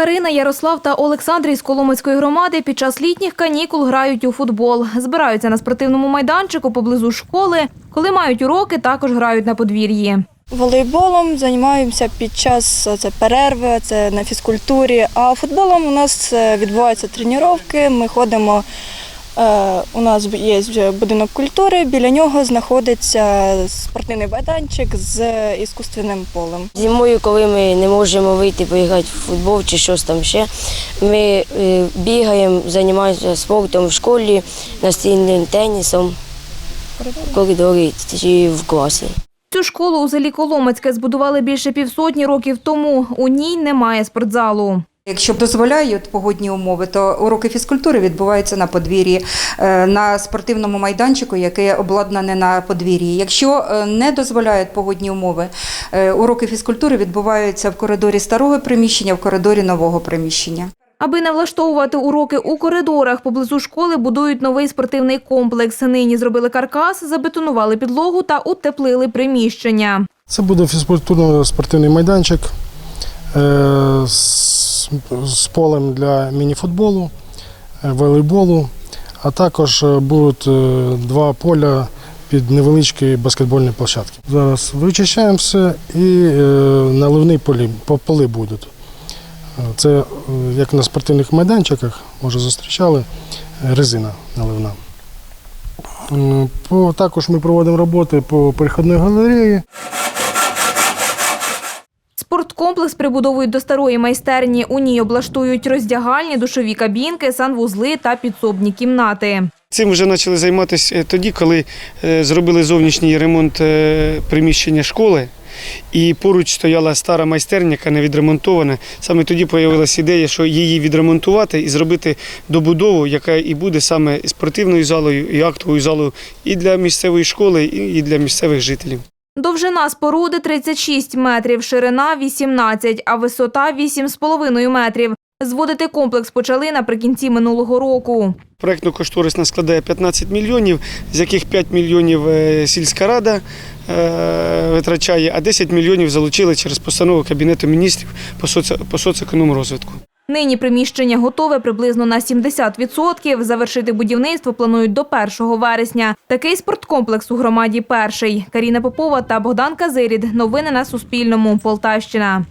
Карина, Ярослав та Олександр із Коломицької громади під час літніх канікул грають у футбол. Збираються на спортивному майданчику поблизу школи. Коли мають уроки, також грають на подвір'ї. Волейболом займаємося під час це перерви, це на фізкультурі. А футболом у нас е, відбуваються тренування. Ми ходимо. Е, У нас є будинок культури, біля нього знаходиться спортивний майданчик з іскусственним полем. Зимою, коли ми не можемо вийти поіграти в футбол чи щось там ще, ми е, бігаємо, займаємося спортом в школі, настільним тенісом, в коридорі чи в класі. Цю школу у селі Коломицьке збудували більше півсотні років тому. У ній немає спортзалу. Якщо дозволяють погодні умови, то уроки фізкультури відбуваються на подвір'ї, е, на спортивному майданчику, який обладнаний на подвір'ї. Якщо е, не дозволяють погодні умови, е, уроки фізкультури відбуваються в коридорі старого приміщення, в коридорі нового приміщення. Аби не влаштовувати уроки у коридорах, поблизу школи будують новий спортивний комплекс. Нині зробили каркас, забетонували підлогу та утеплили приміщення. Це буде фізкультурно-спортивний майданчик е, з, полем для мініфутболу, е, волейболу, а також е, будуть е, два поля під невеличкі баскетбольні площадки. Зараз вичищаємо все і наливні полі, поли будуть. Це як на спортивних майданчиках, може зустрічали, резина наливна. По, також ми проводимо роботи по переходної галереї. Спорткомплекс прибудовують до старої майстерні. У ній облаштують роздягальні, душові кабінки, санвузли та підсобні кімнати. Цим вже почали займатися е, тоді, коли е, зробили зовнішній ремонт е, приміщення школи. І поруч стояла стара майстерня, яка не відремонтована. Саме тоді з'явилася ідея, що її відремонтувати і зробити добудову, яка і буде саме спортивною залою, і актовою залою і для місцевої школи, і для місцевих жителів. Довжина споруди 36 метрів, ширина 18, а висота 8,5 метрів. Зводити комплекс почали наприкінці минулого року. Проєктно-кошторисна складає 15 мільйонів, з яких 5 мільйонів е, сільська рада е, витрачає, а 10 мільйонів залучили через постанову Кабінету міністрів по соцекономрозвитку. Нині приміщення готове приблизно на 70%. Завершити будівництво планують до 1 вересня. Такий спорткомплекс у громаді перший. Каріна Попова та Богдан Казирід. Новини на Суспільному. Полтавщина.